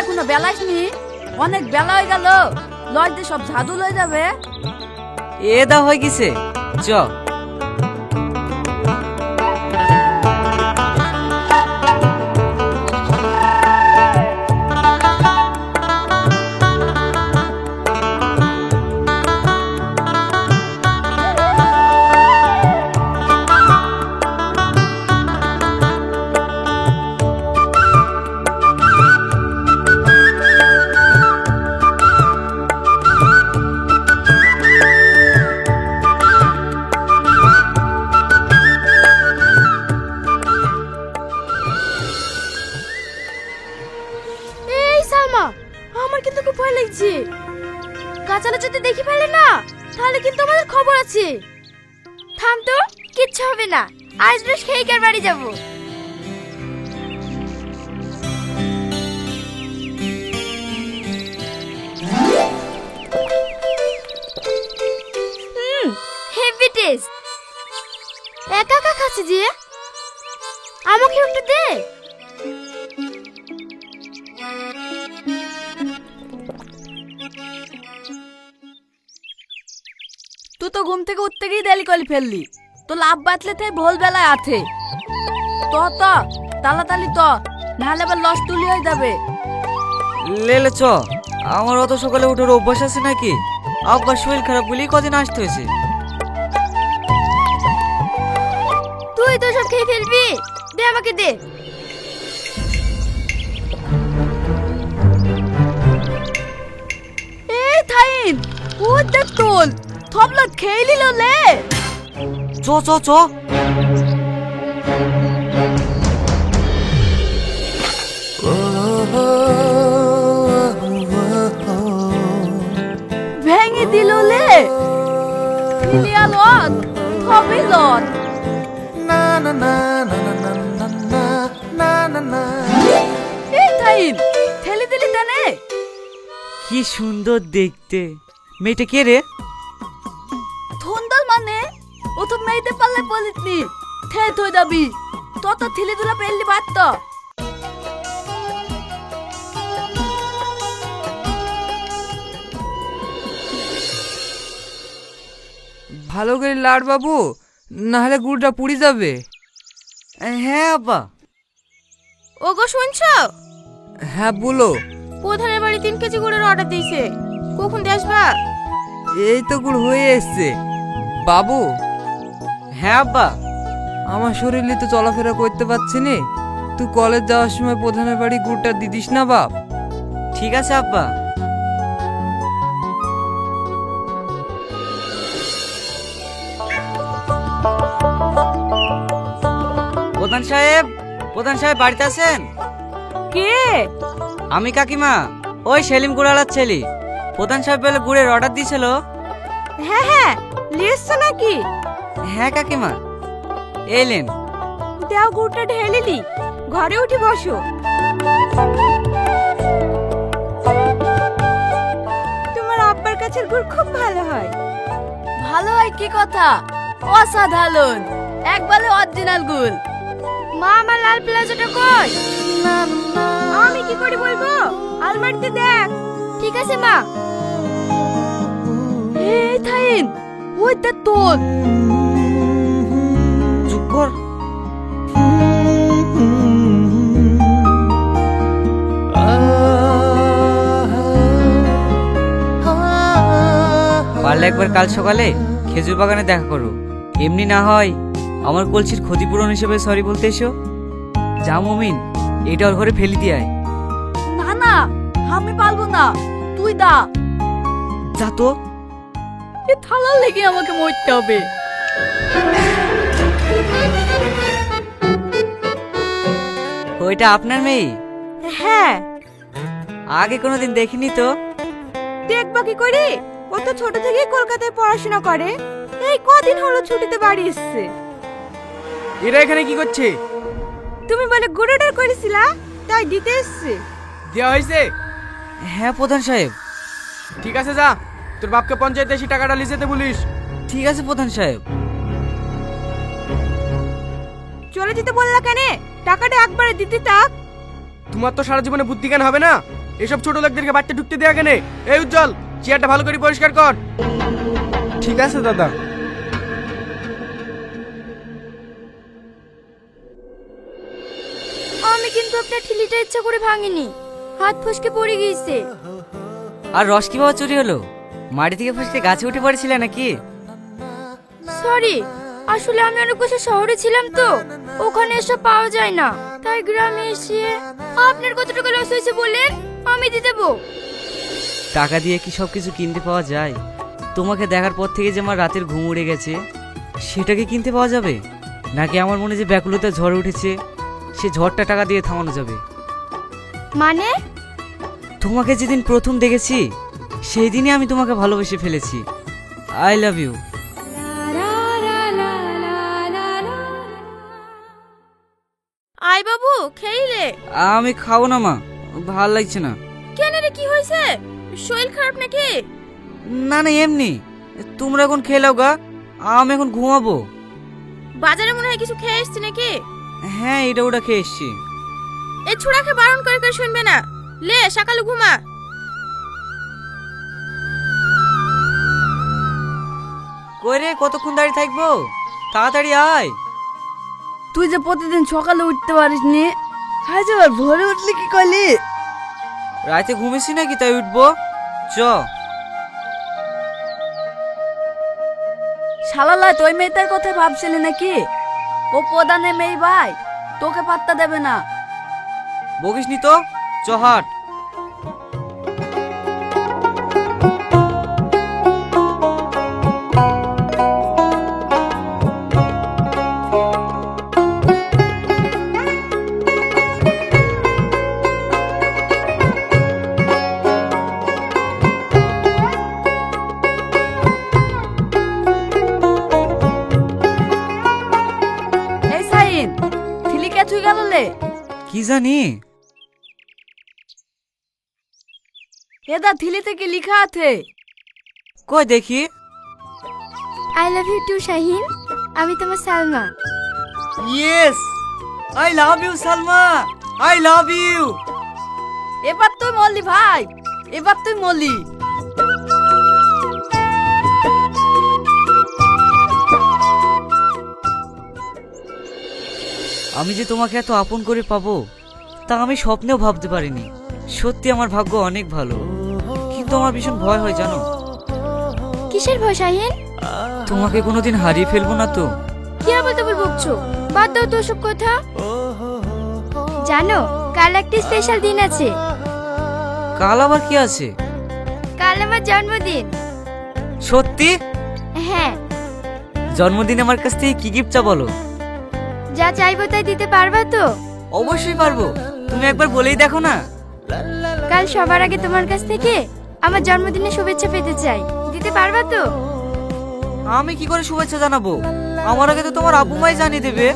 এখনও বেলাসনি অনেক বেলা হয়ে গেল। লজ দিয়ে সব ঝাদু লয়ে যাবে। এ দা হয়ে গেছে। চ। আজ রোজ খেয়ে কার বাড়ি যাব। হেভি টেস্ট একা একা খাচ্ছি যে। আমাকে একটু দে। তুই তো ঘুম থেকে উঠতে গিয়ে দেরি করে ফেললি। তো লাভ বাতলে তাই ভোল বেলায় আছে ত ত তাড়াতাড়ি ত নাহলে আবার লস তুলি হয়ে যাবে। লেলে চ আমার অত সকালে উঠার অভ্যাস আছে নাকি? আব্বার শরীর খারাপ বলেই কদিন আসতে হয়েছে। তুই তো সব খেয়ে ফেলবি। দে আমাকে দে। এই থাইন ও দেখ তোল। থবলা খেয়ে নিল লে। চ চ চ ভেঙে দিল লে ফিলিয়া লত থবি লত এই থাইন ঠেলি দিলি তানে কি সুন্দর দেখতে মেয়েটা কে রে ধন্দল মানে ও তো মেয়েতে পারলে বলিতনি থে থই দাবি তত ঠেলি দুলা পেললি বাত ভালো করে লাড় বাবু নাহলে গুড়টা পুড়ে যাবে। হ্যাঁ আব্বা। ওগো শুনছো? হ্যাঁ বলো। প্রধানের বাড়ি তিন কেজি গুড়ের অর্ডার দিয়েছে। কখন দিয়ে আসবা? এই তো গুড় হয়ে এসছে। বাবু হ্যাঁ আব্বা আমার শরীরে তো চলাফেরা করতে পারছি নি। তুই কলেজ যাওয়ার সময় প্রধানের বাড়ি গুড়টা দিদিস না বাপ? ঠিক আছে আব্বা। প্রধান সাহেব প্রধান সাহেব বাড়িতে আছেন? কে? আমি কাকিমা ওই সেলিম গুড়ালার ছেলে। প্রধান সাহেব বলে গুড়ের অর্ডার দিয়েছিল। হ্যাঁ হ্যাঁ লিয়েছো নাকি? হ্যাঁ কাকিমা। এলেন দাও গুড়টা ঢেলেলি ঘরে উঠে বসো। তোমার আব্বার কাছের গুড় খুব ভালো হয়। ভালো হয় কি কথা? অসাধারণ। একবারে অরিজিনাল গুল মা আমার লাল প্লাজোটা কই? আমি কি করে বলব? আলমারিতে দেখ। ঠিক আছে মা। এই থাইন ওই দেখ তোল কর পারলে একবার কাল সকালে খেজুর বাগানে দেখা করো। এমনি না হয় আমার কলসির ক্ষতিপূরণ হিসেবে সরি বলতে এসো। যা মমিন এটা ওর ঘরে ফেলি দিয়ে আয়। না না আমি পারব না। তুই দা। যা তো। এ থালার লেগে আমাকে মরতে হবে। ওইটা আপনার মেয়ে? হ্যাঁ। আগে কোনোদিন দেখিনি তো। দেখবা কি করে? ও তো ছোট থেকেই কলকাতায় পড়াশোনা করে। এই কদিন হলো ছুটিতে বাড়ি এসেছে। এরা এখানে কি করছে? তুমি বলে গুড় অর্ডার করেছিলা তাই দিতে এসছে। দেওয়া হয়েছে? হ্যাঁ প্রধান সাহেব। ঠিক আছে যা। তোর বাপকে পঞ্চায়েতে এসে টাকাটা লিখে বলিস। ঠিক আছে প্রধান সাহেব। চলে যেতে বললা কেন? টাকাটা একবারে দিতে তাক। তোমার তো সারা জীবনে বুদ্ধি জ্ঞান হবে না? এসব ছোট লোকদেরকে বাড়িতে ঢুকতে দেওয়া কেনে? এই উজ্জ্বল চেয়ারটা ভালো করে পরিষ্কার কর। ঠিক আছে দাদা। আমি কিন্তু আপনার ঠিলিটা ইচ্ছা করে ভাঙিনি। হাত ফসকে পড়ে গিয়েছে। আর রস কীভাবে চুরি হলো? মাটি থেকে ফসকে গাছে উঠে পড়েছিলে নাকি? সরি আসলে আমি অনেক বছর শহরে ছিলাম তো। ওখানে এসব পাওয়া যায় না। তাই গ্রামে এসে আপনার কত টাকা লস হয়েছে বলেন আমি দিয়ে দেবো। টাকা দিয়ে কি সব কিছু কিনতে পাওয়া যায়? তোমাকে দেখার পর থেকে যে আমার রাতের ঘুম উড়ে গেছে সেটাকে কিনতে পাওয়া যাবে? নাকি আমার মনে যে ব্যাকুলতা ঝড় উঠেছে সে ঝড়টা টাকা দিয়ে থামানো যাবে? মানে? তোমাকে যেদিন প্রথম দেখেছি সেই দিনই আমি তোমাকে ভালোবেসে ফেলেছি। আই লাভ ইউ আমি খাব না মা। ভালো লাগছে না। কেন রে কি হয়েছে? শরীর খারাপ নাকি? না না এমনি। তোমরা এখন খেলাও গা। আমি এখন ঘুমাবো। বাজারে মনে হয় কিছু খেয়ে এসছি নাকি? হ্যাঁ এটা ওটা খেয়ে এসছি। এই ছোড়াকে বারণ করে করে শুনবে না। লে সকালে ঘুমা। কই রে কতক্ষণ দাঁড়িয়ে থাকব? তাড়াতাড়ি আয়। তুই যে প্রতিদিন সকালে উঠতে পারিস নি আজ আবার ভোরে উঠলি কি করলি? রাতে ঘুমিয়েছি নাকি তাই উঠবো? চ। শালালা তুই মেয়েটার কথা ভাবছিলি নাকি? ও প্রধানে মেয়ে ভাই তোকে পাত্তা দেবে না। বকিস নি তো? চ হাট। জানি। এদা থিলিতে কি লিখা আছে? কই দেখি। I love you to Shahin আমি তোমার Salma. Yes I love you Salma. I love you এবার তুই মরলি ভাই এবার তুই মরলি। আমি যে তোমাকে এত আপন করে পাবো তা আমি স্বপ্নেও ভাবতে পারিনি। সত্যি আমার ভাগ্য অনেক ভালো। কিন্তু আমার ভীষণ ভয় হয় জানো? কিসের ভয় শাহিন? তোমাকে কোনোদিন হারিয়ে ফেলব না তো। কি আবার তো বকছো? বাদ দাও তো সব কথা। জানো কাল একটা স্পেশাল দিন আছে। কাল আবার কি আছে? কাল আমার জন্মদিন। সত্যি? হ্যাঁ। জন্মদিন আমার কাছ থেকে কি গিফট চা বলো? যা চাইব তাই দিতে পারবা তো? অবশ্যই পারব। তুমি একবার বলেই দেখো না। কাল সবার আগে তোমার কাছ থেকে আমার জন্মদিনের শুভেচ্ছা পেতে চাই। দিতে পারবা তো? আমি কি করে শুভেচ্ছা জানাব? আমার আগে তো তোমার আবু মাই জানিয়ে দেবে।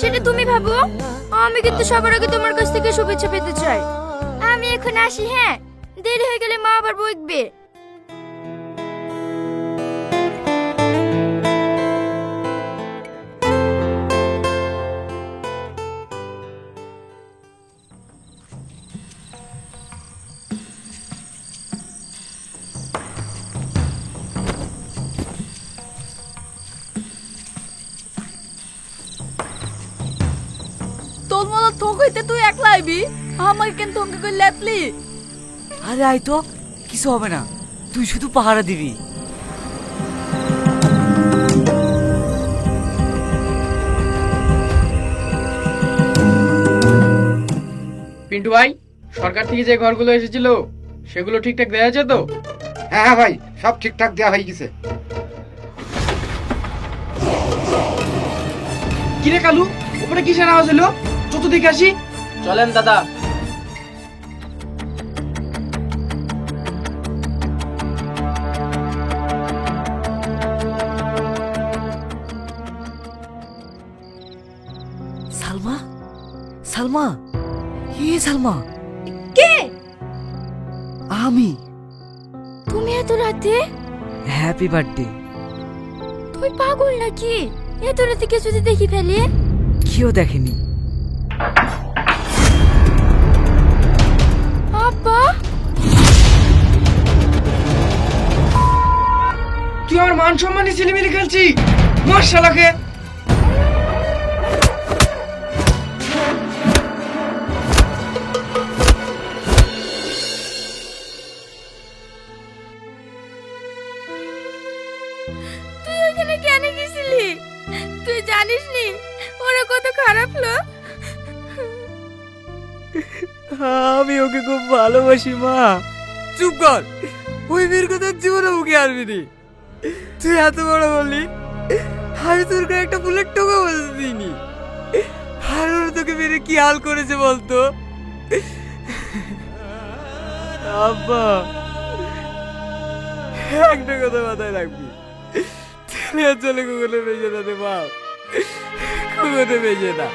সেটা তুমি ভাবো। আমি কিন্তু সবার আগে তোমার কাছ থেকে শুভেচ্ছা পেতে চাই। আমি এখন আসি হ্যাঁ? দেরি হয়ে গেলে মা আবার বকবে। হইতে তুই একলা আইবি? আমাকে কিন্তু অঙ্কে করে লেপলি। আরে আয় তো কিছু হবে না। তুই শুধু পাহারা দিবি। পিন্টু ভাই সরকার থেকে যে ঘরগুলো এসেছিল সেগুলো ঠিকঠাক দেওয়া আছে তো? হ্যাঁ হ্যাঁ ভাই সব ঠিকঠাক দেওয়া হয়ে গেছে। কিরে কালু উপরে কিসের আওয়াজ হলো দেখে আসি। চলেন দাদা। সালমা? সালমা? হে সালমা? কে? আমি। তুমি এত রাতে? হ্যাপি বার্থডে তুই পাগল নাকি? এত রাতে কে যদি দেখি ফেলে? কেউ দেখেনি। মান সম্মানে ছেলেমিলে খেলছি। মার শালাকে তুই ওখানে কেন গেছিলি? তুই জানিস নি ওরা কত খারাপ লোক। আমি ওকে খুব ভালোবাসি মা। চুপ কর। ওই মেয়ের কথা জীবনে মুখে আসবি নি তুই এত বড় বললি? আমি তোর গায়ে একটা বুলেট টোকা বলতে দিইনি। আর ওরা তোকে মেরে কি হাল করেছে বলতো? আব্বা, একটা কথা মাথায় রাখবি। তেলে চলে কুকুরে বেজে না রে বাপ কুকুরে বেজে না।